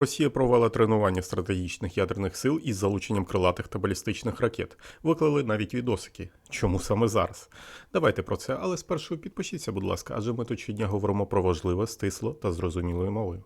Росія провела тренування стратегічних ядерних сил із залученням крилатих та балістичних ракет. Виклали навіть відосики. Чому саме зараз? Давайте про це, але спершу підпишіться, будь ласка, адже ми тут щодня говоримо про важливе, стисло та зрозумілою мовою.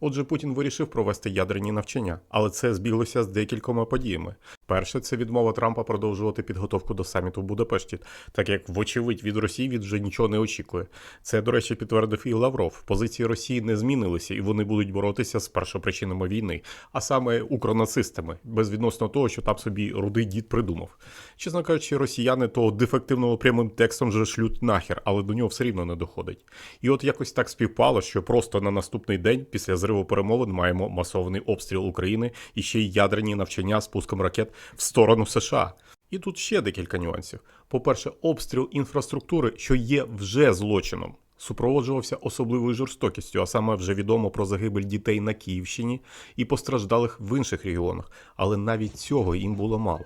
Отже, Путін вирішив провести ядерні навчання, але це збіглося з декількома подіями. Перше, це відмова Трампа продовжувати підготовку до саміту в Будапешті, так як, вочевидь, від Росії він вже нічого не очікує. Це, до речі, підтвердив і Лавров. Позиції Росії не змінилися, і вони будуть боротися з першопричинами війни, а саме укронацистами, безвідносно того, що там собі рудий дід придумав. Чесно кажучи, росіяни того дефективного прямим текстом вже шлють нахер, але до нього все рівно не доходить. І от якось так співпало, що просто на наступний день після зриву перемовин маємо масований обстріл України і ще й ядерні навчання з пуском ракет в сторону США. І тут ще декілька нюансів. По-перше, обстріл інфраструктури, що є вже злочином, супроводжувався особливою жорстокістю, а саме вже відомо про загибель дітей на Київщині і постраждалих в інших регіонах. Але навіть цього їм було мало.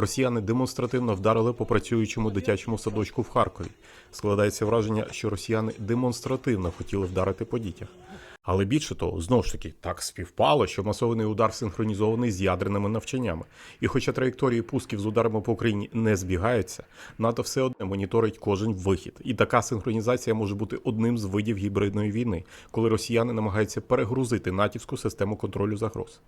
Росіяни демонстративно вдарили по працюючому дитячому садочку в Харкові. Складається враження, що росіяни демонстративно хотіли вдарити по дітях. Але більше того, знову ж таки, так співпало, що масований удар синхронізований з ядерними навчаннями. І хоча траєкторії пусків з ударами по Україні не збігаються, НАТО все одно моніторить кожен вихід. І така синхронізація може бути одним з видів гібридної війни, коли росіяни намагаються перегрузити натівську систему контролю загроз.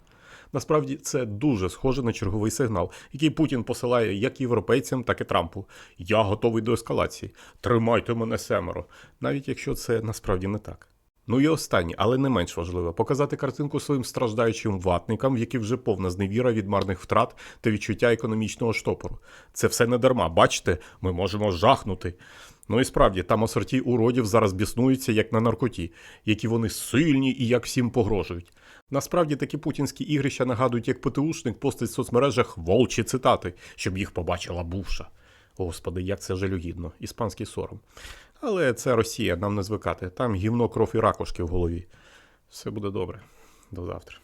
Насправді це дуже схоже на черговий сигнал, який Путін посилає як європейцям, так і Трампу. Я готовий до ескалації. Тримайте мене семеро, навіть якщо це насправді не так. Ну і останнє, але не менш важливе, показати картинку своїм страждаючим ватникам, в яких вже повна зневіра від марних втрат та відчуття економічного штопору. Це все не дарма. Бачите, ми можемо жахнути. Ну і справді, там асорті уродів зараз біснуються як на наркоті, які вони сильні і як всім погрожують. Насправді такі путінські ігрища нагадують, як ПТУшник постить в соцмережах волчі цитати, щоб їх побачила бувша. Господи, як це жалюгідно, іспанський сором. Але це Росія, нам не звикати. Там гівно кров і ракушки в голові. Все буде добре. До завтра.